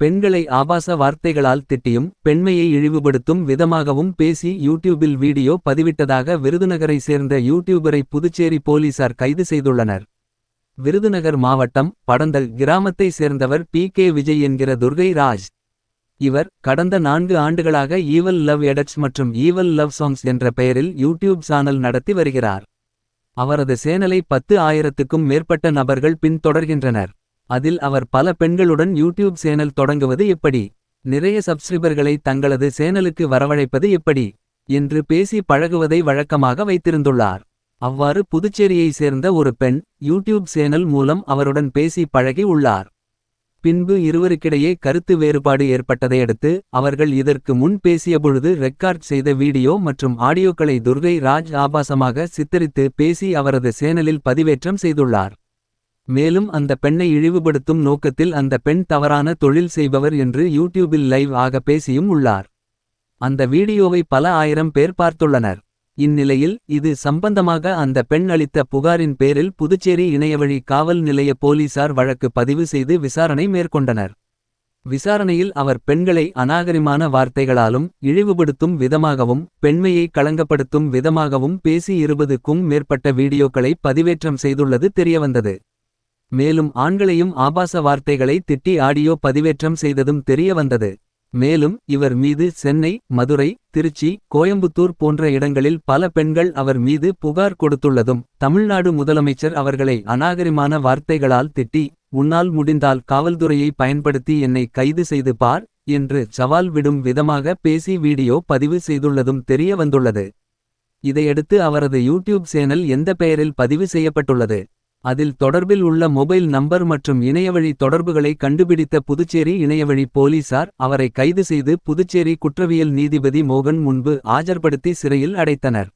பெண்களை ஆபாச வார்த்தைகளால் திட்டியும் பெண்மையை இழிவுபடுத்தும் விதமாகவும் பேசி யூடியூபில் வீடியோ பதிவிட்டதாக விருதுநகரை சேர்ந்த யூடியூபரை புதுச்சேரி போலீசார் கைது செய்துள்ளனர். விருதுநகர் மாவட்டம் படந்தல் கிராமத்தை சேர்ந்தவர் பி. கே. விஜய் என்கிற துர்கை ராஜ். இவர் கடந்த நான்கு ஆண்டுகளாக ஈவல் லவ் எடட்ஸ் மற்றும் ஈவல் லவ் சாங்ஸ் என்ற பெயரில் யூடியூப் சேனல் நடத்தி வருகிறார். அவரது சேனலை பத்து ஆயிரத்துக்கும் மேற்பட்ட நபர்கள் பின்தொடர்கின்றனர். அதில் அவர் பல பெண்களுடன் யூடியூப் சேனல் தொடங்குவது எப்படி? நிறைய சப்ஸ்கிரைபர்களை தங்களது சேனலுக்கு வரவழைப்பது எப்படி? என்று பேசி பழகுவதை வழக்கமாக வைத்திருந்துள்ளார். அவ்வாறு புதுச்சேரியை சேர்ந்த ஒரு பெண் யூடியூப் சேனல் மூலம் அவருடன் பேசி பழகி உள்ளார். பின்பு இருவருக்கிடையே கருத்து வேறுபாடு ஏற்பட்டதையடுத்து அவர்கள் இதற்கு முன் பேசியபொழுது ரெக்கார்ட் செய்த வீடியோ மற்றும் ஆடியோக்களை துர்கை ராஜ் ஆபாசமாக சித்தரித்து பேசி அவரது சேனலில் பதிவேற்றம் செய்துள்ளார். மேலும் அந்த பெண்ணை இழிவுபடுத்தும் நோக்கத்தில் அந்த பெண் தவறான தொழில் செய்பவர் என்று யூடியூபில் லைவ் ஆக பேசியும் உள்ளார். அந்த வீடியோவை பல ஆயிரம் பேர் பார்த்துள்ளனர். இந்நிலையில் இது சம்பந்தமாக அந்த பெண் அளித்த புகாரின் பேரில் புதுச்சேரி இணையவழி காவல் நிலைய போலீசார் வழக்கு பதிவு செய்து விசாரணை மேற்கொண்டனர். விசாரணையில் அவர் பெண்களை அநாகரிமான வார்த்தைகளாலும் இழிவுபடுத்தும் விதமாகவும் பெண்மையை களங்கப்படுத்தும் விதமாகவும் பேசி இருபதுக்கும் மேற்பட்ட வீடியோக்களை பதிவேற்றம் செய்துள்ளது தெரியவந்தது. மேலும் ஆண்களையும் ஆபாச வார்த்தைகளை திட்டி ஆடியோ பதிவேற்றம் செய்ததும் தெரியவந்தது மேலும் இவர் மீது சென்னை மதுரை திருச்சி கோயம்புத்தூர் போன்ற இடங்களில் பல பெண்கள் அவர் மீது புகார் கொடுத்துள்ளதும் தமிழ்நாடு முதலமைச்சர் அவர்களை அநாகரிமான வார்த்தைகளால் திட்டி உன்னால் முடிந்தால் காவல்துறையை பயன்படுத்தி என்னை கைது செய்து பார் என்று சவால் விடும் விதமாக பேசி வீடியோ பதிவு செய்துள்ளதும் தெரிய வந்துள்ளது. இதையடுத்து அவரது யூடியூப் சேனல் எந்த பெயரில் பதிவு செய்யப்பட்டுள்ளது? அதில் தொடர்பில் உள்ள மொபைல் நம்பர் மற்றும் இணையவழி தொடர்புகளை கண்டுபிடித்த புதுச்சேரி இணையவழி போலீசார் அவரை கைது செய்து புதுச்சேரி குற்றவியல் நீதிபதி மோகன் முன்பு ஆஜர்படுத்தி சிறையில் அடைத்தனர்.